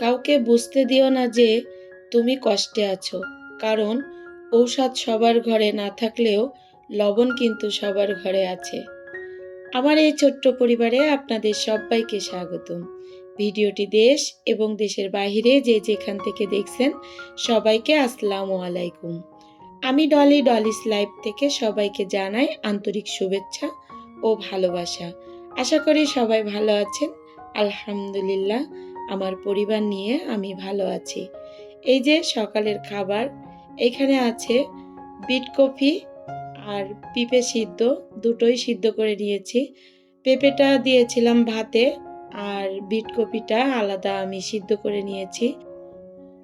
কাউকে বুঝতে দিও না যে তুমি কষ্টে আছো, কারণ ঔষধ সবার ঘরে না থাকলেও লবণ কিন্তু সবার ঘরে আছে। আমার এই ছোট্ট পরিবারে আপনাদের সবাইকে স্বাগতম। ভিডিওটি দেশ এবং দেশের বাইরে যে যেখান থেকে দেখছেন সবাইকে আসসালামু আলাইকুম। আমি ডলি ডলিস লাইভ থেকে সবাইকে জানাই আন্তরিক শুভেচ্ছা ও ভালোবাসা। আশা করি সবাই ভালো আছেন। আলহামদুলিল্লাহ, আমার পরিবার নিয়ে আমি ভালো আছি। এই যে সকালের খাবার, এখানে আছে বিট কফি আর পিঁপে সিদ্ধ, দুটোই সিদ্ধ করে নিয়েছি। পেঁপেটা দিয়েছিলাম ভাতে আর বিট কপিটা আলাদা আমি সিদ্ধ করে নিয়েছি।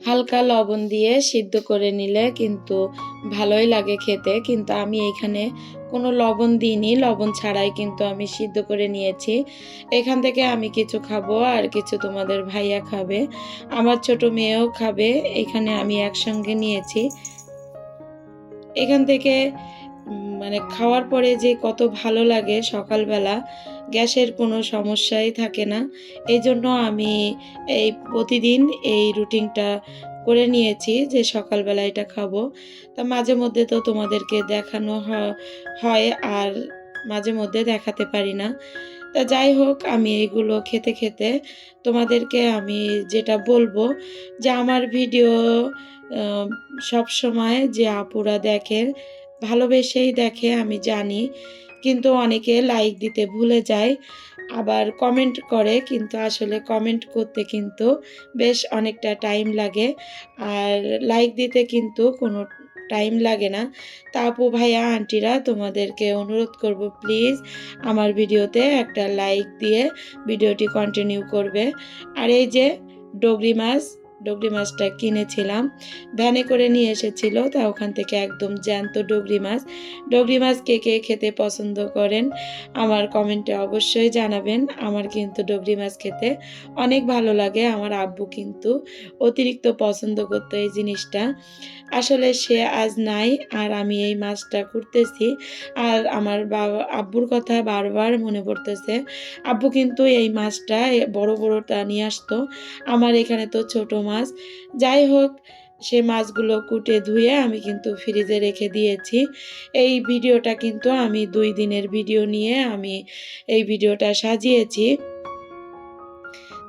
হালকা লবণ দিয়ে সিদ্ধ করে নিলে কিন্তু ভালোই লাগে খেতে। কিন্তু আমি এখানে কোনো লবণ দিইনি। লবণ ছাড়াই কিন্তু আমি সিদ্ধ করে নিয়েছি। এখান থেকে আমি কিছু খাব আর কিছু তোমাদের ভাইয়া খাবে। আমার ছোট মেয়েও খাবে। এখানে আমি একসঙ্গে নিয়েছি। এখান থেকে মানে খাওয়ার পরে যে কত ভালো লাগে সকালবেলা, গ্যাসের কোনো সমস্যাই থাকে না। এই জন্য আমি এই প্রতিদিন এই রুটিনটা করে নিয়েছি যে সকালবেলা এটা খাব। তা মাঝে মধ্যে তো তোমাদেরকে দেখানো হয় আর মাঝে মধ্যে দেখাতে পারি না। তা যাই হোক, আমি এইগুলো খেতে খেতে তোমাদেরকে আমি যেটা বলব যে আমার ভিডিও সব সময় যে আপুরা দেখে ভালোবেসেই দেখে, আমি জানি। কিন্তু অনেকে লাইক দিতে ভুলে যায়, আবার কমেন্ট করে, কিন্তু আসলে কমেন্ট করতে কিন্তু বেশ অনেকটা টাইম লাগে। আর লাইক দিতে কিন্তু কোনো টাইম লাগে না। তা আপু ভাইয়া, আন্টিরা, তোমাদেরকে অনুরোধ করব প্লিজ আমার ভিডিওতে একটা লাইক দিয়ে ভিডিওটি কন্টিনিউ করবে। আর এই যে, ডগরি মাছ ডগরি মাছটা কিনেছিলাম। ভ্যানে করে নিয়ে এসেছিল, তা ওখান থেকে একদম জ্যান্ত ডগরি মাছ। ডগরি মাছ কে কে খেতে পছন্দ করেন, আমার কমেন্টে অবশ্যই জানাবেন। আমার কিন্তু ডগরি মাছ খেতে অনেক ভালো লাগে, আমার আব্বু কিন্তু অতিরিক্ত পছন্দ করতো এই জিনিসটা। আসলে সে আজ নাই, আর আমি এই মাছটা করতেছি আর আমার বাবা, আব্বুর কথা বারবার মনে পড়তেছে। আব্বু কিন্তু এই মাছটা বড় বড়টা নিয়ে আসতো। আমার এখানে তো ছোট মাছ। যাই হোক, সে মাছগুলো কুটে ধুয়ে আমি কিন্তু ফ্রিজে রেখে দিয়েছি। এই ভিডিওটা কিন্তু আমি দুই দিনের ভিডিও নিয়ে আমি এই ভিডিওটা সাজিয়েছি।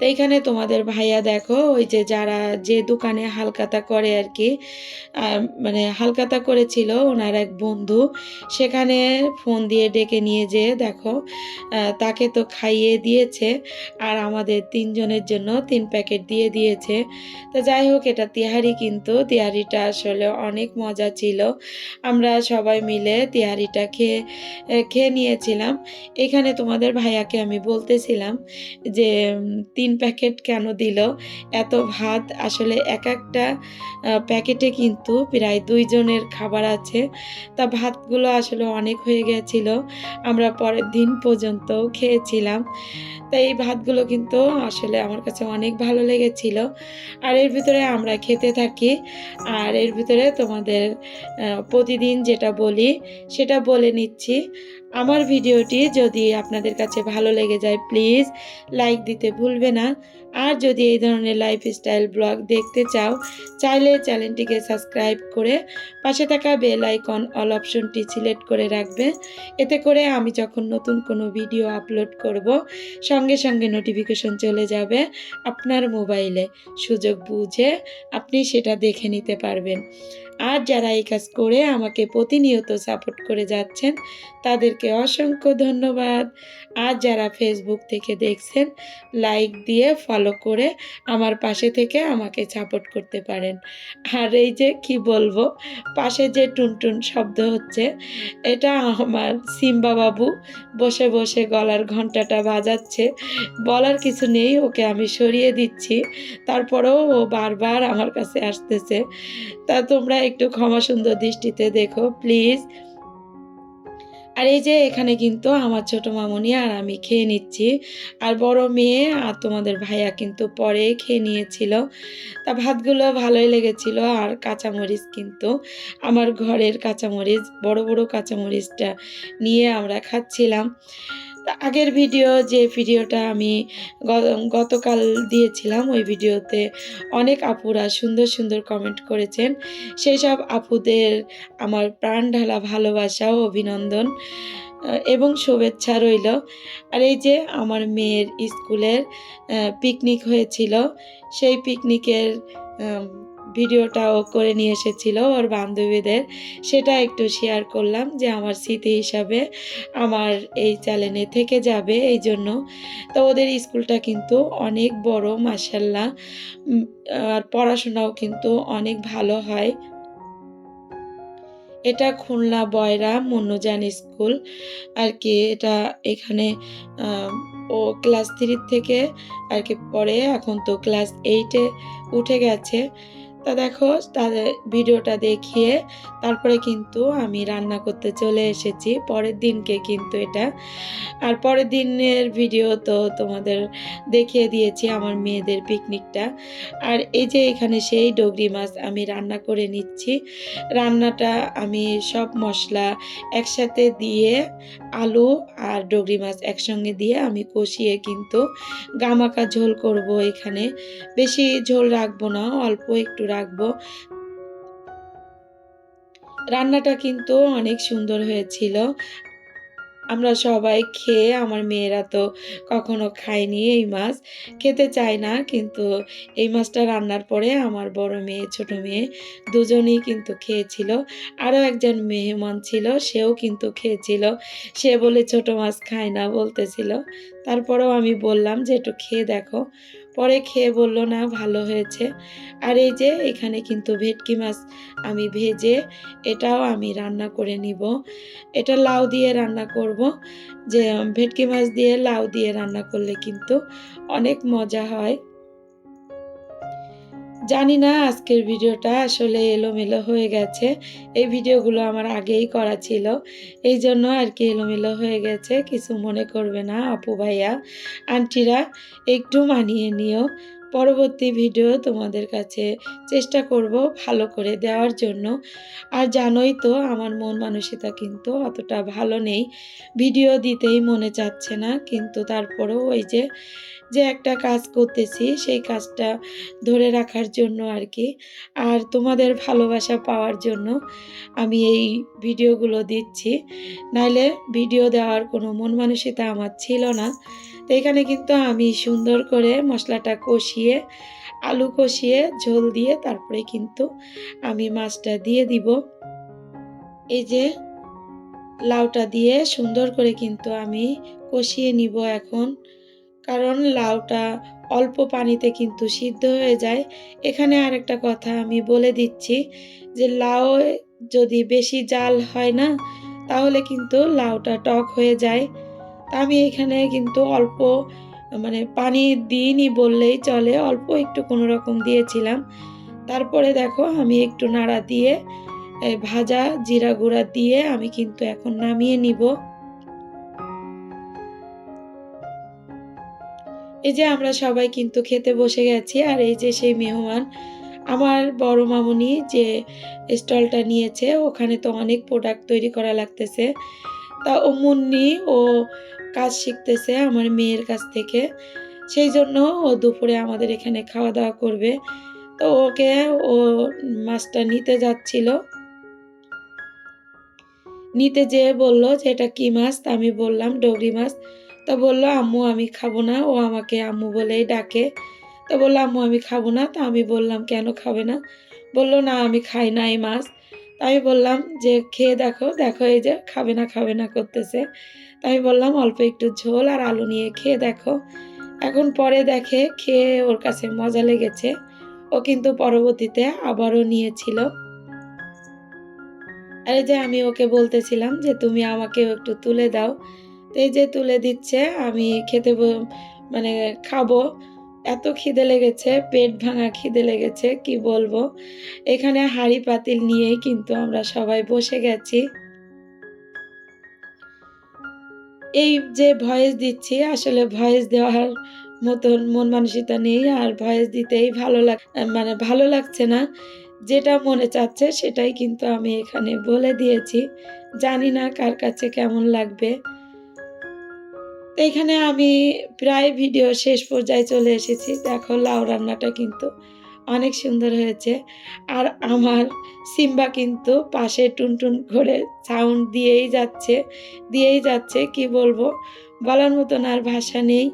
তো এখানে তোমাদের ভাইয়া দেখো ওই যে যারা যে দোকানে হালকাতা করে আর কি মানে হালকাতা করেছিল ওনার এক বন্ধু সেখানে ফোন দিয়ে ডেকে নিয়ে যেয়ে দেখো তাকে তো খাইয়ে দিয়েছে আর আমাদের তিনজনের জন্য তিন প্যাকেট দিয়ে দিয়েছে। তো যাই হোক এটা তিহারি কিন্তু তিহারিটা আসলে অনেক মজা ছিল। আমরা সবাই মিলে তিহারিটা খেয়ে খেয়ে নিয়েছিলাম। এখানে তোমাদের ভাইয়াকে আমি বলতেছিলাম যে উম, তিন প্যাকেট কেন দিল? এত ভাত, আসলে এক একটা প্যাকেটে কিন্তু প্রায় দুইজনের খাবার আছে। তা ভাতগুলো আসলে অনেক হয়ে গেছিল। আমরা পরের দিন পর্যন্ত খেয়েছিলাম। তাই এই ভাতগুলো কিন্তু আসলে আমার কাছে অনেক ভালো লেগেছিল। আর এর ভিতরে আমরা খেতে থাকি। আর এর ভিতরে তোমাদের প্রতিদিন যেটা বলি, সেটা বলে নিচ্ছি। আমার ভিডিওটি যদি আপনাদের কাছে ভালো লেগে যায় প্লিজ লাইক দিতে ভুলবে না। আর যদি এই ধরনের লাইফস্টাইল ব্লগ দেখতে চাও, চাইলে চ্যানেলটিকে সাবস্ক্রাইব করে পাশে থাকা বেল আইকন অল অপশনটি সিলেক্ট করে রাখবে। এতে করে আমি যখন নতুন কোনো ভিডিও আপলোড করব, সঙ্গে সঙ্গে নোটিফিকেশন চলে যাবে আপনার মোবাইলে সুযোগ বুঝে আপনি সেটা দেখে নিতে পারবেন। আর যারা এই কাজ করে আমাকে প্রতিনিয়ত সাপোর্ট করে যাচ্ছেন, তাদেরকে অসংখ্য ধন্যবাদ। আর যারা ফেসবুক থেকে দেখছেন লাইক দিয়ে ফলো করে আমার পাশে থেকে আমাকে সাপোর্ট করতে পারেন। আর এই যে কি বলব, পাশে যে টুনটুন শব্দ হচ্ছে, এটা আমার সিম্বা বাবু বসে বসে গলার ঘন্টাটা বাজাচ্ছে। বলার কিছু নেই, ওকে আমি সরিয়ে দিচ্ছি। তারপরেও ও বারবার আমার কাছে আসতেছে। তা তোমরা একটু ক্ষমা সুন্দর দৃষ্টিতে দেখো প্লিজ আর এই যে এখানে কিন্তু আমার ছোট মামনি আর আমি খেয়ে নিচ্ছি। আর বড় মেয়ে আর তোমাদের ভাইয়া কিন্তু পরে খেয়ে নিয়েছিল। তা ভাতগুলো ভালোই লেগেছিল আর কাঁচামরিচ কিন্তু। আমার ঘরের কাঁচামরিচ, বড় বড় কাঁচামরিচটা নিয়ে আমরা খাচ্ছিলাম। আগের ভিডিও, যে ভিডিওটা আমি গতকাল দিয়েছিলাম, ওই ভিডিওতে অনেক আপুরা সুন্দর সুন্দর কমেন্ট করেছেন। সেই সব আপুদের আমার প্রাণ ঢালা ভালোবাসা ও অভিনন্দন এবং শুভেচ্ছা রইল। আর এই যে আমার মেয়ের স্কুলের পিকনিক হয়েছিল, সেই পিকনিকের ভিডিওটাও করে নিয়ে এসেছিল ওর বান্ধবীদের। সেটা একটু শেয়ার করলাম যে আমার স্মৃতি হিসাবে আমার এই চ্যানেলে থেকে যাবে এই জন্য। তো ওদের স্কুলটা কিন্তু অনেক বড় মাসাল্লাহ আর পড়াশোনাও কিন্তু অনেক ভালো হয়। এটা খুলনা বয়রা মনোজান স্কুল আর কি এটা এখানে ও ক্লাস থ্রির থেকে আর কি পরে এখন তো ক্লাস এইটে উঠে গেছে। তা দেখো, তাদের ভিডিওটা দেখিয়ে তারপরে কিন্তু আমি রান্না করতে চলে এসেছি। পরের দিনকে কিন্তু এটা। আর পরের দিনের ভিডিও তো তোমাদের দেখিয়ে দিয়েছি আমার মেয়েদের পিকনিকটা। আর এই যে এখানে সেই ডগরি মাছ আমি রান্না করে নিচ্ছি। রান্নাটা আমি সব মশলা একসাথে দিয়ে আলু আর ডগরি মাছ একসঙ্গে দিয়ে আমি কষিয়ে কিন্তু গামাকা ঝোল করব এখানে। বেশি ঝোল রাখব না, অল্প একটু রাখব। রান্নাটা কিন্তু অনেক সুন্দর হয়েছিল। আমরা সবাই খেয়ে, আমার মেয়েরা তো কখনো খায়নি এই মাছ। খেতে চায় না, কিন্তু এই মাছটা রান্নার পরে আমার বড় মেয়ে, ছোট মেয়ে দুজনেই কিন্তু খেয়েছিল। আরও একজন মেহমান ছিল, সেও কিন্তু খেয়েছিল। সে বলে, ছোট মাছ খায় না, বলতেছিল। তারপরেও আমি বললাম যে, একটু খেয়ে দেখো। পরে খেয়ে বলল, না, ভালো হয়েছে। আর এই যে, এখানে কিন্তু ভেটকি মাছ আমি ভেজে এটাও আমি রান্না করে নিব। এটা লাউ দিয়ে রান্না করব। যে, ভেটকি মাছ দিয়ে লাউ দিয়ে রান্না করলে কিন্তু অনেক মজা হয়। জানি না আজকের ভিডিওটা আসলে এলোমেলো হয়ে গেছে। এই ভিডিওগুলো আমার আগেই করা ছিল। এই জন্য আর কি এলোমেলো হয়ে গেছে, কিছু মনে করবে না আপু ভাইয়া। আন্টিরা, একটু মানিয়ে নিও। পরবর্তী ভিডিও তোমাদের কাছে চেষ্টা করব ভালো করে দেওয়ার জন্য। আর জানোই তো, আমার মন মানসিকতা কিন্তু অতটা ভালো নেই। ভিডিও দিতেই মনে চাচ্ছে না, কিন্তু তারপরেও ওই যে যে একটা কাজ করতেছি, সেই কাজটা ধরে রাখার জন্য আর কি। আর তোমাদের ভালোবাসা পাওয়ার জন্য আমি এই ভিডিওগুলো দিচ্ছি। নাইলে ভিডিও দেওয়ার কোনো মন মানসিকতা আমার ছিল না। তো এখানে কিন্তু আমি সুন্দর করে মশলাটা কষিয়ে, আলু কষিয়ে, ঝোল দিয়ে তারপরে কিন্তু আমি মাছটা দিয়ে দিব। এই যে লাউটা দিয়ে সুন্দর করে কিন্তু আমি কষিয়ে নিব এখন। কারণ লাউটা অল্প পানিতে কিন্তু সিদ্ধ হয়ে যায়। এখানে আরেকটা কথা আমি বলে দিচ্ছি যে লাউ যদি বেশি জাল হয় না, তাহলে কিন্তু লাউটা টক হয়ে যায়। তা আমি এখানে কিন্তু অল্প মানে পানি দিইনি বললেই চলে, অল্প একটু কোনো রকম দিয়েছিলাম। তারপরে দেখো আমি একটু নাড়া দিয়ে ভাজা জিরা গুঁড়া দিয়ে আমি কিন্তু এখন নামিয়ে নিব। এই যে আমরা সবাই কিন্তু খেতে বসে গেছি আর এই যে সেই মেহমান, আমার বড় মামুনি যে স্টলটা নিয়েছে, ওখানে তো অনেক প্রোডাক্ট তৈরি করা লাগতেছে। তা ও মুন্নি ও কাজ শিখতেছে আমার মেয়ের কাছ থেকে। সেই জন্য ও দুপুরে আমাদের এখানে খাওয়া দাওয়া করবে। তো ওকে ও মাছটা নিতে যাচ্ছিল। নিতে যেয়ে বলল যে, এটা কি মাছ? তা আমি বললাম, ডগরি মাছ। তো বলল, আম্মু, আমি খাব না। ও আমাকে আম্মু বলেই ডাকে। তো বলল, আম্মু, আমি খাব না। তা আমি বললাম, কেন খাবে না? বলল, না, আমি খাই না এই মাছ। তা আমি বললাম যে, খেয়ে দেখো দেখো এই যে খাবে না খাবে না করতেছে। তা আমি বললাম, অল্প একটু ঝোল আর আলু নিয়ে খেয়ে দেখো। এখন পরে দেখে খেয়ে ওর কাছে মজা লেগেছে। ও কিন্তু পরবর্তীতে আবারও নিয়েছিল। আর এই যে, আমি ওকে বলতেছিলাম যে, তুমি আমাকেও একটু তুলে দাও। এই যে তুলে দিচ্ছে, আমি খেতে মানে খাব। এত খিদে লেগেছে, পেট ভাঙা খিদে লেগেছে, কি বলব? এখানে হাড়ি পাতিল নিয়েই কিন্তু আমরা সবাই বসে গেছি। এই যে ভয়েস দিচ্ছি, আসলে ভয়েস দেওয়ার মতন মন মানসিকতা নেই, আর ভয়েস দিতেই ভালো লাগ মানে ভালো লাগছে না। যেটা মনে চাচ্ছে সেটাই কিন্তু আমি এখানে বলে দিয়েছি। জানি না কার কাছে কেমন লাগবে। তো এখানে আমি প্রায় ভিডিও শেষ পর্যায়ে চলে এসেছি। দেখো, লাউ রান্নাটা কিন্তু অনেক সুন্দর হয়েছে। আর আমার সিম্বা কিন্তু পাশে টুনটুন করে সাউন্ড দিয়েই যাচ্ছে দিয়েই যাচ্ছে, কি বলব? বলার মতন আর ভাষা নেই।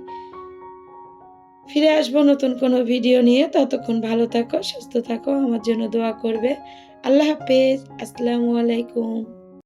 ফিরে আসব নতুন কোনো ভিডিও নিয়ে। ততক্ষণ ভালো থাকো, সুস্থ থাকো, আমার জন্য দোয়া করবে। আল্লাহ হাফেজ। আসসালামু আলাইকুম।